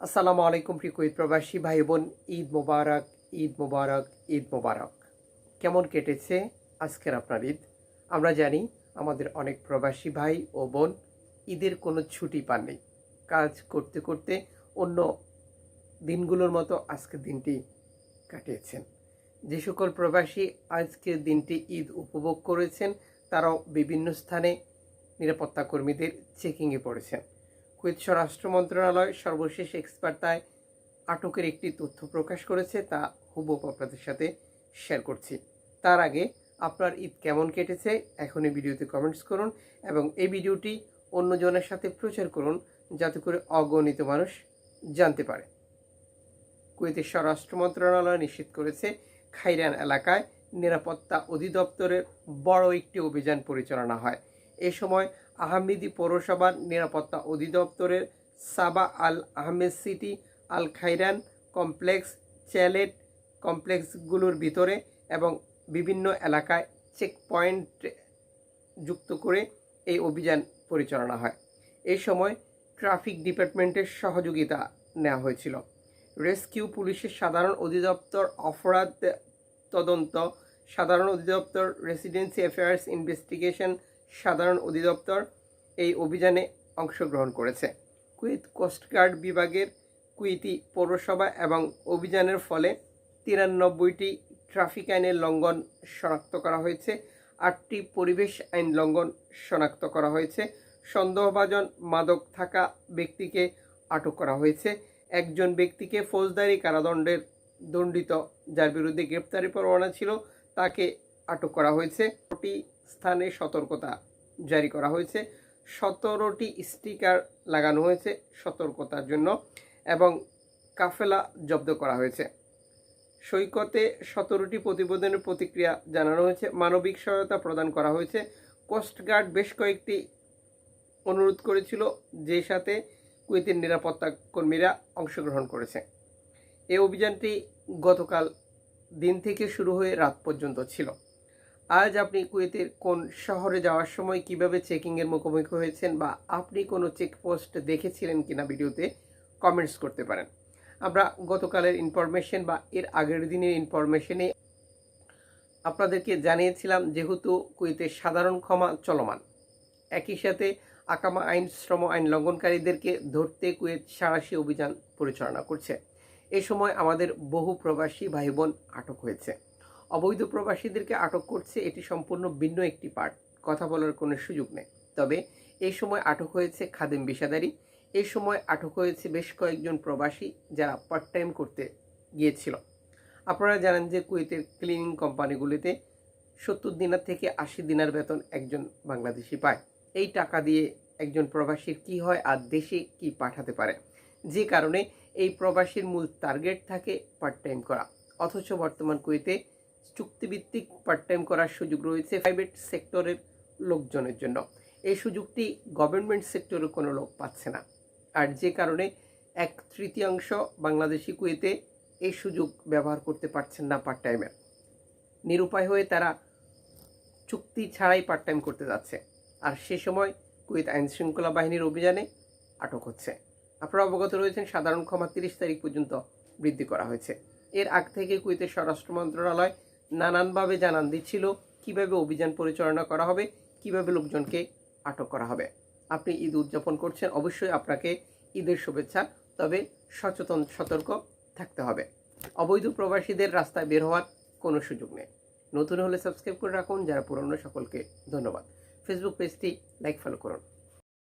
আসসালামু আলাইকুম প্রিয় কুয়েত প্রবাসী ভাই বোন ঈদ মোবারক ঈদ মোবারক ঈদ মোবারক। কেমন কেটেছে আজকের আপনার ঈদ? আমরা জানি আমাদের অনেক প্রবাসী ভাই ও বোন ঈদের কোনো ছুটি পাননি। কাজ করতে করতে অন্য দিনগুলোর মতো আজকের দিনটি কাটিয়েছেন। যে সকল প্রবাসী আজকের দিনটি ঈদ উপভোগ করেছেন, তারাও বিভিন্ন স্থানে নিরাপত্তা কর্মীদের চেকিংয়ে পড়েছেন। কুয়েত স্বরাষ্ট্র মন্ত্রণালয় সর্বশেষ এক্সপার্টায় আটকের একটি তথ্য প্রকাশ করেছে, তা হুবহু আপনাদের সাথে শেয়ার করছি। তার আগে আপনার ঈদ কেমন কেটেছে, এখনই ভিডিওতে কমেন্টস করুন এবং এই ভিডিওটি অন্যজনের সাথে প্রচার করুন যাতে করে অগণিত মানুষ জানতে পারে। কুয়েতের স্বরাষ্ট্র মন্ত্রণালয় নিশ্চিত করেছে, খাইরান এলাকায় নিরাপত্তা অধিদপ্তরের বড় একটি অভিযান পরিচালনা হয়। এ সময় আহমেদি পৌরসভার নিরাপত্তা অধিদপ্তরের Sabah Al Ahmad City Al Khairan complex, chalet কমপ্লেক্সগুলোর ভিতরে এবং বিভিন্ন এলাকায় চেক পয়েন্ট যুক্ত করে এই অভিযান পরিচালনা হয়। এই সময় ট্রাফিক ডিপার্টমেন্টের সহযোগিতা নেওয়া হয়েছিল। রেস্কিউ পুলিশের সাধারণ অধিদপ্তর অপরাধ তদন্ত, সাধারণ অধিদপ্তর রেসিডেন্সি অ্যাফেয়ার্স ইনভেস্টিগেশন সাধারণ অধিদপ্তর এই অভিযানে অংশগ্রহণ করেছে। কুয়েত কোস্টগার্ড বিভাগের কুয়েতি পৌরসভা এবং অভিযানের ফলে তিরানব্বইটি ট্রাফিক আইনের লঙ্ঘন শনাক্ত করা হয়েছে, আটটি পরিবেশ আইন লঙ্ঘন শনাক্ত করা হয়েছে, সন্দেহভাজন মাদক থাকা ব্যক্তিকে আটক করা হয়েছে, একজন ব্যক্তিকে ফৌজদারি কারাদণ্ডের দণ্ডিত যার বিরুদ্ধে গ্রেপ্তারি পরোয়ানা ছিল তাকে আটক করা হয়েছে। ওটি স্থানে সতর্কতা জারি করা হয়েছে। সতেরোটি স্টিকার লাগানো হয়েছে সতর্কতার জন্য এবং কাফেলা জব্দ করা হয়েছে। সৈকতে সতেরোটি প্রতিবেদনের প্রতিক্রিয়া জানানো হয়েছে। মানবিক সহায়তা প্রদান করা হয়েছে। কোস্টগার্ড বেশ কয়েকটি অনুরোধ করেছিল যে সাথে কুয়েতের নিরাপত্তা কর্মীরা অংশগ্রহণ করেছে। এই অভিযানটি গতকাল দিন থেকে শুরু হয়ে রাত পর্যন্ত ছিল। আজ আপনি কুয়েতের কোন শহরে যাওয়ার সময় কীভাবে চেকিংয়ের মুখোমুখি হয়েছেন বা আপনি কোনো চেকপোস্ট দেখেছিলেন কিনা ভিডিওতে কমেন্টস করতে পারেন। আমরা গতকালের ইনফরমেশন বা এর আগের দিনের ইনফরমেশনে আপনাদেরকে জানিয়েছিলাম যেহেতু কুয়েতের সাধারণ ক্ষমা চলমান। একই সাথে আকামা আইন, শ্রম আইন লঙ্ঘনকারীদেরকে ধরতে কুয়েত সাঁড়াশি অভিযান পরিচালনা করছে। এ সময় আমাদের বহু প্রবাসী ভাই বোন আটক হয়েছে। অবৈধ প্রবাসীদেরকে আটক করছে, এটি সম্পূর্ণ ভিন্ন একটি পার্ট কথা বলার কোনো সুযোগ নেই। তবে এই সময় আটক হয়েছে খাদেম বিষাদারি। এই সময় আটক হয়েছে বেশ কয়েকজন প্রবাসী যারা পার্ট টাইম করতে গিয়েছিল। আপনারা জানেন যে কুয়েতের ক্লিনিং কোম্পানিগুলিতে সত্তর দিনার থেকে আশি দিনার বেতন একজন বাংলাদেশি পায়। এই টাকা দিয়ে একজন প্রবাসীর কি হয় আর দেশে কি পাঠাতে পারে? যে কারণে এই প্রবাসীর মূল টার্গেট থাকে পার্ট টাইম করা। অথচ বর্তমান কুয়েতে চুক্তিভিত্তিক পার্ট টাইম করার সুযোগ রয়েছে প্রাইভেট সেক্টরের লোকজনের জন্য। এই সুযোগটি গভর্নমেন্ট সেক্টরের কোনো লোক পাচ্ছে না। আর যে কারণে এক তৃতীয়াংশ বাংলাদেশি কুয়েতে এই সুযোগ ব্যবহার করতে পারছেন না পার্ট টাইমের নিরুপায় হয়ে তারা চুক্তি ছাড়াই পার্ট টাইম করতে যাচ্ছে। আর সে সময় কুয়েত আইন শৃঙ্খলা বাহিনীর অভিযানে আটক হচ্ছে। আপনারা অবগত রয়েছেন, সাধারণ ক্ষমা তিরিশ তারিখ পর্যন্ত বৃদ্ধি করা হয়েছে। এর আগ থেকে কুয়েতের স্বরাষ্ট্র মন্ত্রণালয় নানানভাবে জানান দিচ্ছিল কীভাবে অভিযান পরিচালনা করা হবে, কীভাবে লোকজনকে আটক করা হবে। আপনি ঈদ উদযাপন করছেন, অবশ্যই আপনাকে ঈদের শুভেচ্ছা, তবে সচেতন, সতর্ক থাকতে হবে। অবৈধ প্রবাসীদের রাস্তায় বের হওয়ার কোনো সুযোগ নেই। নতুন হলে সাবস্ক্রাইব করে রাখুন, যারা পুরনো, সকলকে ধন্যবাদ। ফেসবুক পেজটি লাইক ফলো করুন।